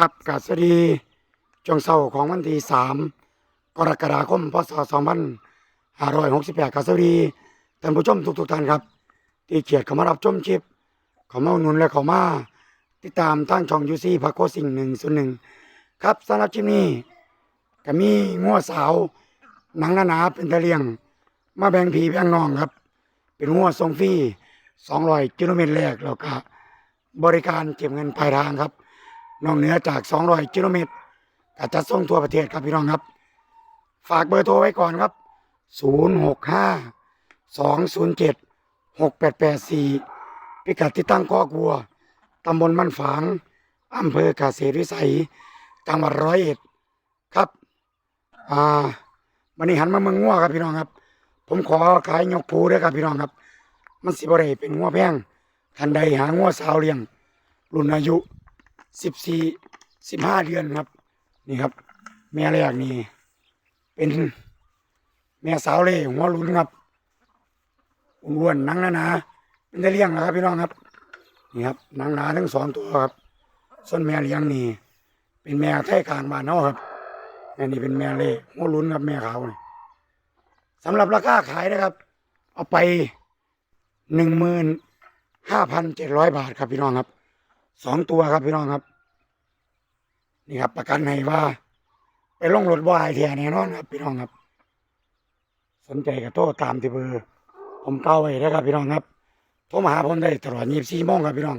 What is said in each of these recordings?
ครับกาสดีช่วงเช้าของวันที่สามกรกฎาคมพศสองพันห้าร้อยหกสิบแปดกาสดีท่านผู้ชมทุกๆท่านครับ ที่เกียรติเข้ามารับชมคลิปเขามาอุดหนุนและเขามาติดตามทางช่องยูซี่พักโคสิ่งหนึ่งส่วนหนึ่งครับสำหรับคลิปนี้ก็มีงัวสาวหนังหนาเป็นตะเลียง มาแบ่งผีแบ่งนองครับ เป็นงัวทรงฟรีสองร้อยกิโลเมตรแรกแล้วก็บริการเก็บเงินปลายทางครับ นอกเหนือจาก 200 กิโลเมตรก็จะส่งทั่วประเทศครับพี่น้องครับ ฝากเบอร์โทรไว้ก่อนครับ 065 207 6884 พิกัดที่ตั้งข้อกวัว ตำบลมันฝาง อำเภอเกษตรวิสัย จังหวัดร้อยเอ็ดครับ อ่าวันนี้หันมาเมืองงัวครับพี่น้องครับ ผมขอขายยกผูด้วยครับพี่น้องครับ มันสิบอะไรเป็นงัวแพงทันใดหางัวสาวเลี้ยง รุ่นอายุ สิบสี่สิบห้าเดือนครับ นี่ครับ แม่แรกนี่เป็น แม่สาวเล่หัวหลุนครับอ้วนนังหนาๆเป็นได้เลี้ยงนะครับพี่น้องครับนี่ครับนังหนาทั้งสองตัวครับส่วนแม่เลี้ยงนี่เป็นแม่ไทยกลางบ้านเนาะครับแม่นี่เป็นแม่เล่หัวหลุนครับแม่ขาวนี่สำหรับราคาขายนะครับ เอาไปหนึ่งหมื่นห้าพันเจ็ดร้อยบาทครับพี่น้องครับ สองตัวครับพี่น้องครับ นี่ครับ ประกันให้ว่า ไปล่องรถบ่ายแท้แน่นอนครับพี่น้องครับ สนใจก็โทรตามที่เบอร์ผมเก้าไว้นะครับ พี่น้องครับโทรมาหาผมได้ตลอดยี่สิบสี่โมงครับพี่น้อง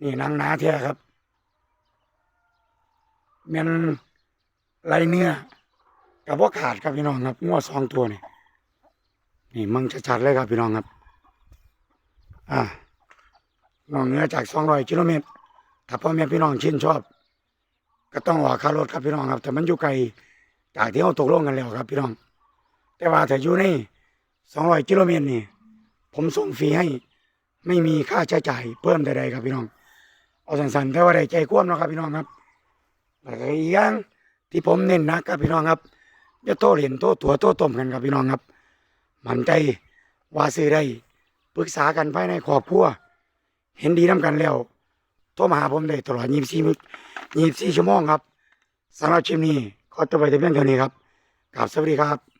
นี่นังนาแท้ครับแมันไรเนื้อกับว่าขาดครับพี่น้องครับงัวสองตัวนี่นี่มึงชัดๆเลยครับพี่น้องครับ อ่า นอกเหนือจาก200กิโลเมตร ถ้าพ่อแม่พี่น้องชื่นชอบ ก็ต้องออกค่ารถครับพี่น้องครับ แต่มันอยู่ไกลจากที่เราตกลงกันแล้วครับ พี่น้อง แต่ว่าถ้าอยู่ใน200กิโลเมตรนี่ ผมส่งฟรีให้ ไม่มีค่าใช้จ่ายเพิ่มใดๆครับพี่น้อง เอาสั้นๆแต่ว่าได้ใจกว้มเนาะครับพี่น้องครับแล้วก็อีกอย่างที่ผมเน้นนักครับพี่น้องครับจะโตเหรียญโตตัวโตต้มกันครับพี่น้องครับ มั่นใจว่าซื้อได้ปรึกษากันภายในครอบครัว เห็นดีน้ากันแล้วโทรมาหาผมได้ตลอดยี่สี่ยี่สี่ชั่วโมงครับสำหรับชิมนี้ขอตัวไปแต่เพียงเท่านี้ครับกลับสวัสดีครับ